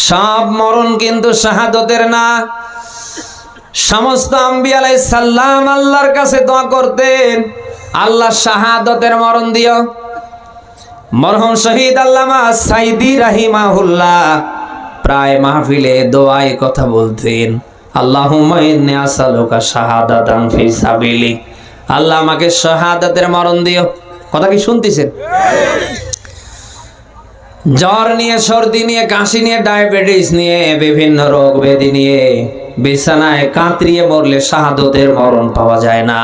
সব মরণ কিন্তু শাহাদতের না। সমস্ত আম্বি আলাই সাল্লাম আল্লাহর কাছে দোয়া করতেন, আল্লাহ শাহাদতের মরণ দিও। মরহম শহীদ আল্লামা সাইদি রাহিমাহুল্লাহ প্রায় মাহফিলে দোয়ায় কথা বলতেন ফি সাবিলিক। আল্লাহ আমাকে শাহাদাতের মরণ দিও। কথা কি শুনতেছেন? জ্বর নিয়ে, সর্দি নিয়ে, কাশি নিয়ে, ডায়াবেটিস নিয়ে, বিভিন্ন রোগ ব্যাধি নিয়ে, বিছানায় কাতরিয়ে মরলে শাহাদতের মরণ পাওয়া যায় না।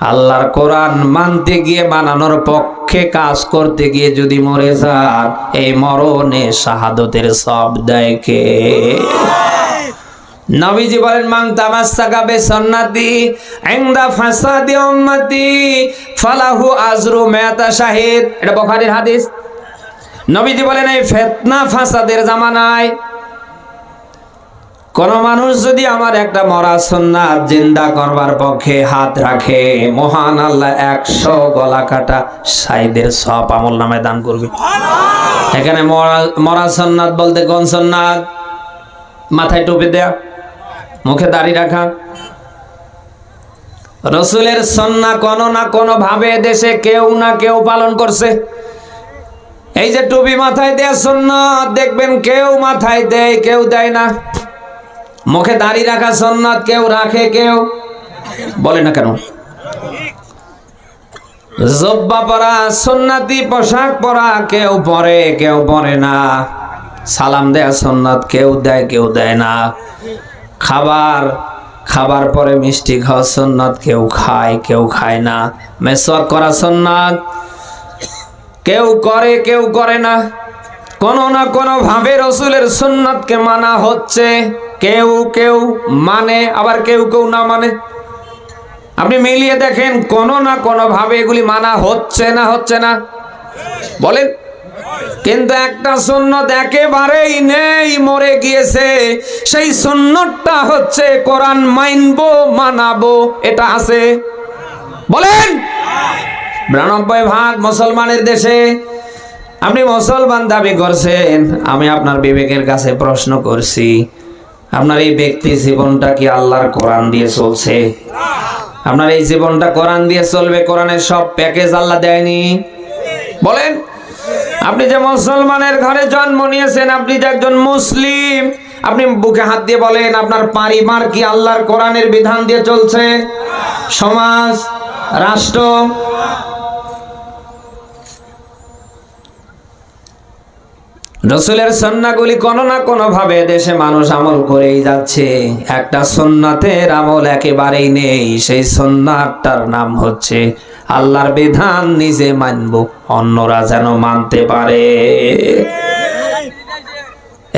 আল্লাহর কোরআন মানতে গিয়ে মানানোর পক্ষে কাজ করতে গিয়ে যদি মরে যান, এই মরণে শাহাদতের সব দেয় কে? নবীজি বলেন মাং সুন্নতি উম্মতি, ফালাহু আজরু এটা হাদিস। নবীজি বলেন এই ফেতনা ফাসাদের জামানায় কোন মানুষ যদি আমার একটা মরা সুন্নাত জিন্দা করবার পক্ষে হাত রাখে মহান আল্লাহ একশো গলা কাটা সাইদের সব আমল নামে দান করবে। এখানে মরা মরা সন্ন্যাত বলতে কোন সন্ন্যাত মাথায় টুপি দেয়া মুখে দাড়ি রাখা। রসুলের সন্না কোনো না কোনো ভাবে দেশে কেউ না কেউ পালন করছে। এই যে টুপি মাথায় দেয়া সন্ন্যত দেখবেন কেউ মাথায় দেয়, কেউ দেয় না। মুখে দাড়ি রাখা সন্ন্যত কেউ রাখে, কেউ বলে না কেন? জব্বা পরা সন্ন্যাতি পোশাক পরা, কেউ পরে কেউ পরে না। সালাম দেয়া সন্ন্যত কেউ দেয় কেউ দেয় না। খাবার খাবার পরে মিষ্টি খাওয়া সন্ন্যত কেউ খায় কেউ খায় না। মেসওয়াক করা সন্ন্যত কেউ করে কেউ করে না। কোনো না কোনো ভাবে রসুলের সুন্নাতকে মানা হচ্ছে। কেউ কেউ মানে আবার কেউ কেউ না মানে। আপনি মিলিয়ে দেখেন, কোনো না কোনো ভাবে এগুলি মানা হচ্ছে না হচ্ছে না। বলেন। কিন্তু একটা সুন্নত একেবারেই নেই, মরে গিয়েছে। সেই সুন্নতটা হচ্ছে কোরআন মাইনবো মানাবো, এটা আছে। বলেন। বিরানব্বই ভাগ মুসলমানের দেশে আপনি মুসলমান দাবি করছেন, আমি আপনার বিবেকের কাছে প্রশ্ন করছি, আপনার এই ব্যক্তি জীবনটা কি আল্লাহর কোরআন দিয়ে চলছে? আপনার এই জীবনটা কোরআন দিয়ে চলবে, কোরআনের সব প্যাকেজ আল্লাহ দেয়নি? বলেন, আপনি যে মুসলমানের ঘরে জন্ম নিয়েছেন, আপনি যে একজন মুসলিম, আপনি বুকে হাত দিয়ে বলেন, আপনার পারিবার কি আল্লাহর কোরআনের বিধান দিয়ে চলছে? সমাজ, রাষ্ট্র রসুলের সন্নাগুলি কোনো না কোনো ভাবে দেশে মানুষ আমল করেই যাচ্ছে। একটা সন্ন্যাতের আমল একেবারেই নেই, সেই সন্ন্যাতটার নাম হচ্ছে আল্লাহর বিধান নিজে মানব, অন্যরা যেন মানতে পারে।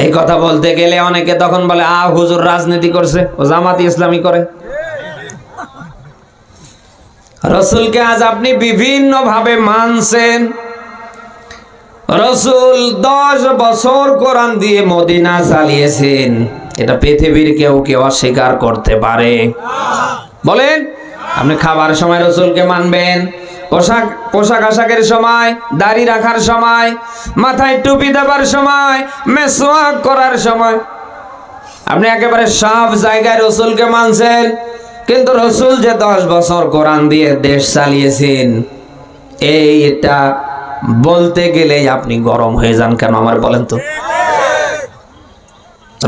এই কথা বলতে গেলে অনেকে তখন বলে আ হুজুর রাজনীতি করছে, ও জামাতি ইসলামী করে। রসুলকে আজ আপনি বিভিন্ন ভাবে মানছেন। রসুল দশ বছর কোরআন দিয়ে মদিনা চালিয়েছেন। এটা পৃথিবীর কেউ কেউ অস্বীকার করতে পারে। বলেন, আপনি খাবার সময় রসুলকে মানবেন, পোশাক পোশাক আশাকের সময়, দাড়ি রাখার সময়, মাথায় টুপি দেবার সময় মেসোয়াক করার সময়। আপনি একেবারে সব জায়গায় রসুলকে মানছেন, কিন্তু রসুল যে দশ বছর কোরআন দিয়ে দেশ চালিয়েছেন এই এটা বলতে গেলেই আপনি গরম হয়ে যান কেন আমার বলেন তো?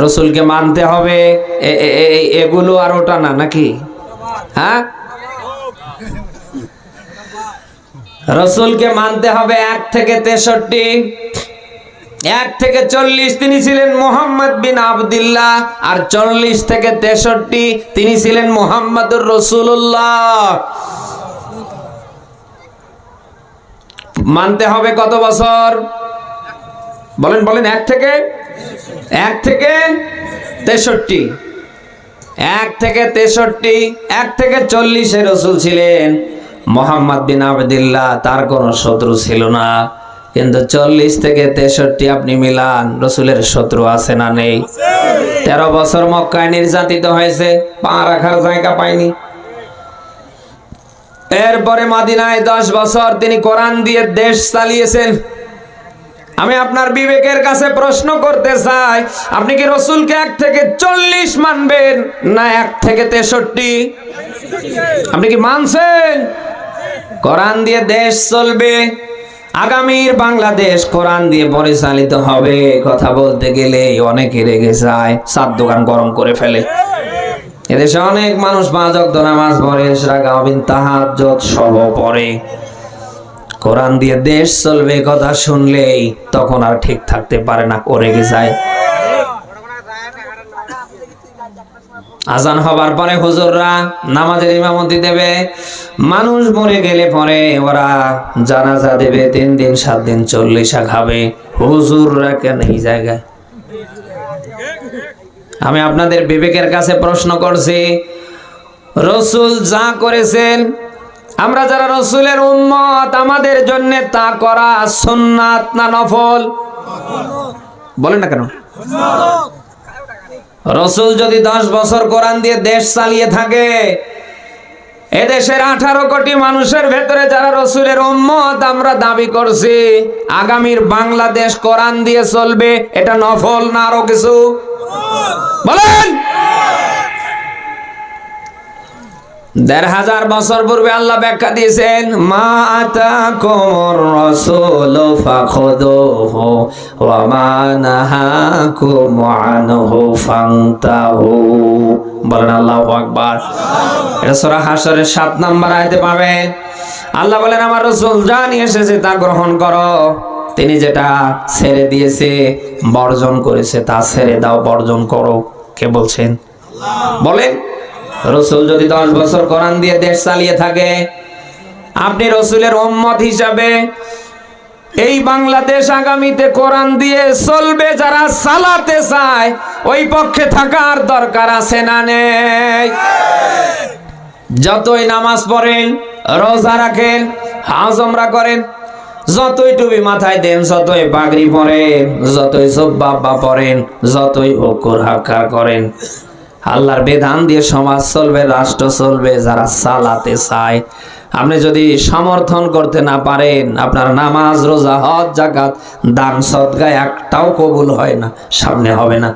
রসুলকে মানতে হবে এগুলো আর ওটা না, নাকি? হ্যাঁ? রসুলকে মানতে হবে এক থেকে তেষট্টি, এক থেকে চল্লিশ, তিনি ছিলেন মোহাম্মদ বিন আবদুল্লাহ, আর চল্লিশ থেকে তেষট্টি, তিনি ছিলেন মোহাম্মদুর রসুল্লাহ মানতে হবে কত বছর? বলেন বলেন, এক থেকে? এক থেকে তেষট্টি। এক থেকে তেষট্টি, এক থেকে চল্লিশে রসুল ছিলেন। মোহাম্মদ বিন আবদুল্লাহ তার কোনো শত্রু ছিল না। কিন্তু চল্লিশ থেকে তেষট্টি আপনি মিলান, রসুলের শত্রু আছে না নেই। তেরো বছর মক্কায় নির্যাতিত হয়েছে, পা রাখার জায়গা পায়নি। এরপরে মাদিনায় দশ বছর তিনি কোরআন দিয়ে দেশ চালিয়েছেন। আমি আপনার বিবেকের কাছে প্রশ্ন করতে চাই, আপনি কি রসুলকে এক থেকে চল্লিশ মানবেন না এক থেকে তেষট্টি? আপনি কি মানছেন? কোরআন দিয়ে দেশ চলবে, আগামীর বাংলাদেশ কোরআন দিয়ে পরিচালিত হবে। কথা বলতে গেলে অনেকে রেগে যায়, সাত দোকান গরম করে ফেলে। এদেশে অনেক মানুষ পাঁচ অক্ত নামাজ পড়ে শ্রাগাবিন তাহাজ্জত সহ পড়ে। কোরআন দিয়ে দেশ চলবে কথা শুনলেই তখন আর ঠিক থাকতে পারে না করে গে যায় আজান হবার পরে হুজুররা নামাজের ইমামতি দেবে, মানুষ মরে গেলে পরে ওরা জানাজা দেবে, তিন দিন, সাত দিন, চল্লিশা খাবে। হুজুররা কেন এই জায়গায়? আমি আপনাদের বিবেকের কাছে প্রশ্ন করছি, রসুল যা করেছেন, আমরা যারা রসুলের উম্মত, আমাদের জন্য তা করা সুন্নাত না নফল? বলেন না কেন? রসুল যদি দশ বছর কোরআন দিয়ে দেশ চালিয়ে থাকে, এদেশের আঠারো কোটি মানুষের ভেতরে যারা রসুলের উম্মত, আমরা দাবি করছি, আগামীর বাংলাদেশ কোরআন দিয়ে চলবে, এটা নফল না আরও কিছু? বলেন। দেড় হাজার বছর পূর্বে আল্লাহ ব্যাখ্যা দিয়েছেন, মা কোমর বলেন আল্লাহু আকবার। এটা সূরা হাশরের 7 নাম্বার আয়াতে পাবেন। আল্লাহ বলেন, আমার রাসূল যা নিয়ে এসেছে তা গ্রহণ করো। তিনি যেটা ছেড়ে দিয়েছে, বর্জন করেছে, তা ছেড়ে দাও, বর্জন করো। কে বলছেন? বলেন, রসুল যদি দশ বছর কোরআন দিয়ে দেশ চালিয়ে থাকে, আপনি রসুলের উম্মত হিসাবে এই বাংলাদেশ আগামীতে কোরআন দিয়ে চলবে, যারা চালাতে চায়, ওই পক্ষে থাকার দরকার আছে না নেই। যতই নামাজ পড়েন, রোজা রাখেন হাজমরা করেন যতই টুপি মাথায় দেন, যতই পাগড়ি পরেন, যতই জব্বা পরেন, যতই হকুর হাক্কার করেন, আল্লাহর বিধান দিয়ে সমাজ চলবে, রাষ্ট্র চলবে, যারা চালাতে চায়। আপনি যদি সমর্থন করতে না পারেন, আপনার নামাজ, রোজা, হজ, জাকাত, দান সদগায় একটাও কবুল হয় না, সামনে হবে না।